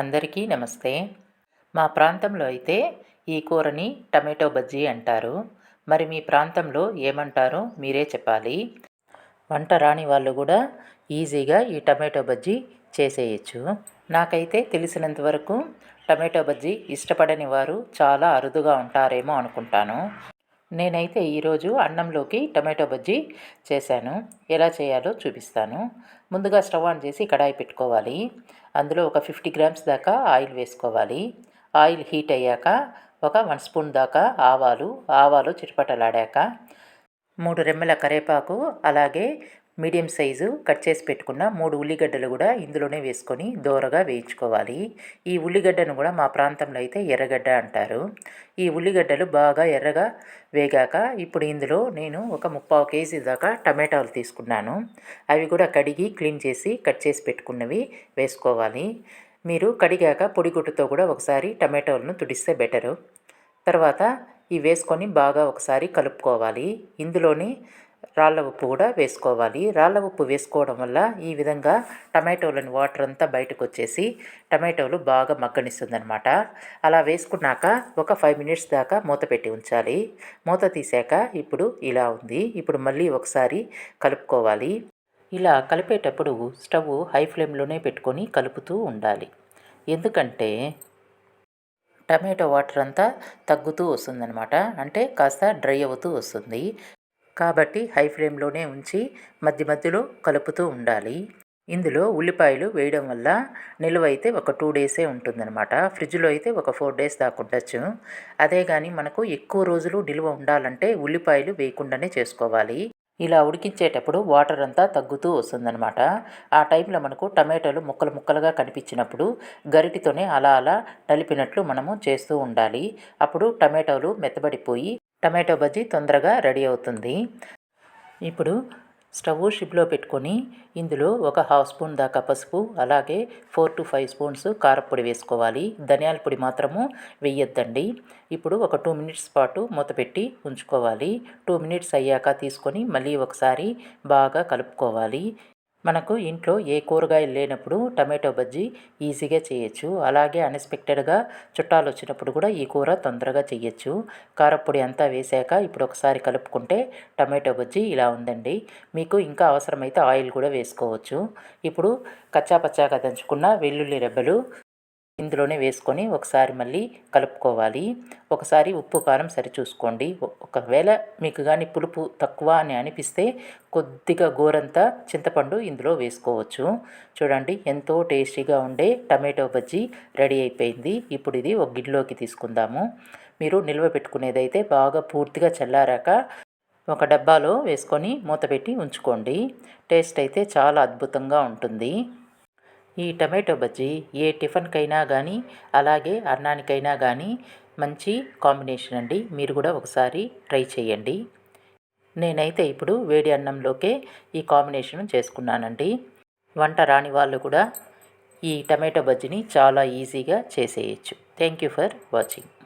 అందరికీ నమస్తే. మా ప్రాంతంలో అయితే ఈ కూరని టమాటో బజ్జీ అంటారు. మరి మీ ప్రాంతంలో ఏమంటారో మీరే చెప్పాలి. వంట రాని వాళ్ళు కూడా ఈజీగా ఈ టమాటో బజ్జీ చేసేయచ్చు. నాకైతే తెలిసినంత వరకు టమాటో బజ్జీ ఇష్టపడని వారు చాలా అరుదుగా ఉంటారేమో అనుకుంటాను. నేనైతే ఈరోజు అన్నంలోకి టమాటో బజ్జీ చేశాను. ఎలా చేయాలో చూపిస్తాను. ముందుగా స్టవ్ ఆన్ చేసి కడాయి పెట్టుకోవాలి. అందులో ఒక ఫిఫ్టీ గ్రామ్స్ దాకా ఆయిల్ వేసుకోవాలి. ఆయిల్ హీట్ అయ్యాక ఒక వన్ స్పూన్ దాకా ఆవాలు ఆవాలు చిటపటలాడాక మూడు రెమ్మల కరేపాకు అలాగే మీడియం సైజు కట్ చేసి పెట్టుకున్న మూడు ఉల్లిగడ్డలు కూడా ఇందులోనే వేసుకొని దోరగా వేయించుకోవాలి. ఈ ఉల్లిగడ్డను కూడా మా ప్రాంతంలో అయితే ఎర్రగడ్డ అంటారు. ఈ ఉల్లిగడ్డలు బాగా ఎర్రగా వేగాక ఇప్పుడు ఇందులో నేను ఒక ముప్పావు కేజీ దాకా టమాటాలు తీసుకున్నాను. అవి కూడా కడిగి క్లీన్ చేసి కట్ చేసి పెట్టుకున్నవి వేసుకోవాలి. మీరు కడిగాక పొడిగుడ్డుతో కూడా ఒకసారి టమాటోలను తుడిస్తే బెటరు. తర్వాత ఇవి వేసుకొని బాగా ఒకసారి కలుపుకోవాలి. ఇందులోని రాళ్ళ ఉప్పు కూడా వేసుకోవాలి. రాళ్ళ ఉప్పు వేసుకోవడం వల్ల ఈ విధంగా టమాటోలని వాటర్ అంతా బయటకు వచ్చేసి టమాటోలు బాగా మగ్గనిస్తుంది అనమాట అలా వేసుకున్నాక ఒక ఫైవ్ మినిట్స్ దాకా మూత పెట్టి ఉంచాలి. మూత తీసాక ఇప్పుడు ఇలా ఉంది. ఇప్పుడు మళ్ళీ ఒకసారి కలుపుకోవాలి. ఇలా కలిపేటప్పుడు స్టవ్ హై ఫ్లేమ్లోనే పెట్టుకొని కలుపుతూ ఉండాలి. ఎందుకంటే టమాటో వాటర్ అంతా తగ్గుతూ వస్తుందన్నమాట. అంటే కాస్త డ్రై అవుతూ వస్తుంది. కాబట్టి హై ఫ్లేమ్లోనే ఉంచి మధ్య మధ్యలో కలుపుతూ ఉండాలి. ఇందులో ఉల్లిపాయలు వేయడం వల్ల నిలువ అయితే ఒక టూ డేసే ఉంటుందన్నమాట. ఫ్రిడ్జ్లో అయితే ఒక ఫోర్ డేస్ దాకా ఉండొచ్చు. అదే కానీ మనకు ఎక్కువ రోజులు నిల్వ ఉండాలంటే ఉల్లిపాయలు వేయకుండానే చేసుకోవాలి. ఇలా ఉడికించేటప్పుడు వాటర్ అంతా తగ్గుతూ వస్తుందన్నమాట. ఆ టైంలో మనకు టమాటోలు ముక్కలు ముక్కలుగా కనిపించినప్పుడు గరిటితోనే అలా అలా నలిపినట్లు మనము చేస్తూ ఉండాలి. అప్పుడు టమాటోలు మెత్తబడిపోయి టమాటో బజ్జీ తొందరగా రెడీ అవుతుంది. ఇప్పుడు స్టవ్ షిప్లో పెట్టుకొని ఇందులో ఒక హాఫ్ స్పూన్ దాకా పసుపు అలాగే ఫోర్ టు ఫైవ్ స్పూన్స్ కారపొడి వేసుకోవాలి. ధనియాల పొడి మాత్రము వేయొద్దండి. ఇప్పుడు ఒక టూ మినిట్స్ పాటు మూత పెట్టి ఉంచుకోవాలి. టూ మినిట్స్ అయ్యాక తీసుకొని మళ్ళీ ఒకసారి బాగా కలుపుకోవాలి. మనకు ఇంట్లో ఏ కూరగాయలు లేనప్పుడు టమాటో బజ్జీ ఈజీగా చేయొచ్చు. అలాగే అన్ఎక్స్పెక్టెడ్గా చుట్టాలు వచ్చినప్పుడు కూడా ఈ కూర తొందరగా చేయొచ్చు. కారపొడి అంతా వేసాక ఇప్పుడు ఒకసారి కలుపుకుంటే టమాటో బజ్జీ ఇలా ఉందండి. మీకు ఇంకా అవసరమైతే ఆయిల్ కూడా వేసుకోవచ్చు. ఇప్పుడు కచ్చా పచ్చాగా దంచుకున్న వెల్లుల్లి రెబ్బలు ఇందులోనే వేసుకొని ఒకసారి మళ్ళీ కలుపుకోవాలి. ఒకసారి ఉప్పు కారం సరిచూసుకోండి. ఒకవేళ మీకు కానీ పులుపు తక్కువ అని అనిపిస్తే కొద్దిగా గోరంతా చింతపండు ఇందులో వేసుకోవచ్చు. చూడండి ఎంతో టేస్టీగా ఉండే టమాటో బజ్జీ రెడీ అయిపోయింది. ఇప్పుడు ఇది ఒక గిడ్లోకి తీసుకుందాము. మీరు నిల్వ పెట్టుకునేదైతే బాగా పూర్తిగా చల్లారాక ఒక డబ్బాలో వేసుకొని మూత పెట్టి ఉంచుకోండి. టేస్ట్ అయితే చాలా అద్భుతంగా ఉంటుంది. ఈ టమాటో బజ్జీ ఏ టిఫిన్కైనా కానీ అలాగే అన్నానికైనా కానీ మంచి కాంబినేషన్ అండి. మీరు కూడా ఒకసారి ట్రై చేయండి. నేనైతే ఇప్పుడు వేడి అన్నంలోకే ఈ కాంబినేషన్ చేసుకున్నానండి. వంట రాని వాళ్ళు కూడా ఈ టమాటో బజ్జీని చాలా ఈజీగా చేసేయచ్చు. Thank you for watching.